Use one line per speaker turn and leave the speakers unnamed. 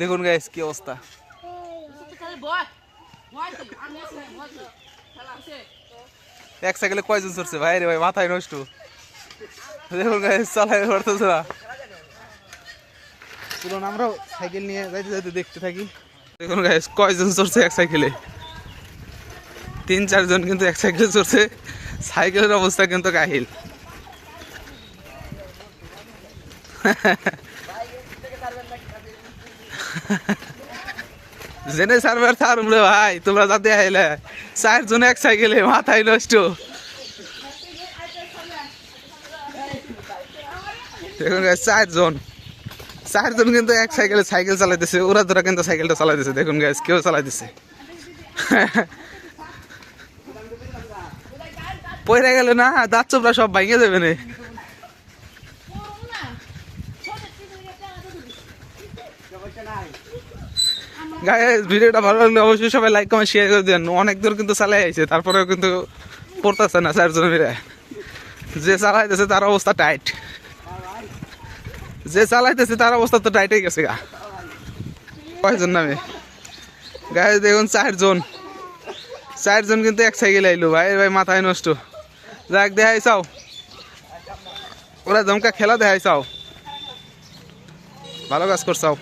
দেখুন গাইস কি অবস্থা। এক সাইকেলে কয়জন চড়ছে ভাই রে ভাই মাথায় নষ্ট। দেখুন গাইস চালাই পারতেছে না। চলুন আমরাও সাইকেল নিয়ে যাইতে যাইতে দেখতে থাকি। দেখুন গাইস কয়জন চড়ছে এক সাইকেলে? তিন চারজন কিন্তু এক সাইকেলে চড়ছে সাইকেলের অবস্থা কিন্তু কাহিল। জেনে সার্ভার থারুম রে ভাই, তোমরা যাতে আইলে। চারজন এক সাইকেলে, মাথায় নষ্ট। দেখুন চারজন। চারজন কিন্তু এক সাইকেলে সাইকেল চালাইতেছে, ওরা তোরা কিন্তু সাইকেলটা চালাইতেছে। দেখুন গাইস, কেউ চালাইতেছে। পয়রা গেলে না, দাঁত চোপড়া সব ভাঙে যাবে না। গাইস ভিডিওটা ভালো লাগলে অবশ্যই সবাই লাইক কমেন্ট শেয়ার করে দেন অনেক দূর কিন্তু চালাই আইছে, তারপরেও কিন্তু পড়তেছে না চারজন মিলে। যে চালাইতেছে তার অবস্থা টাইট যে চালাইতেছে তার অবস্থা তো টাইটই গেছে গা। কয়জন নামে? গায়ে দেখুন চারজন চারজন কিন্তু এক সাইকেল আইলো, ভাই ভাই, মাথায় নষ্ট। যাক, দেখাই চাও। ওরা জমকা খেলা দেখাই চাও। ভালো কাজ করছাও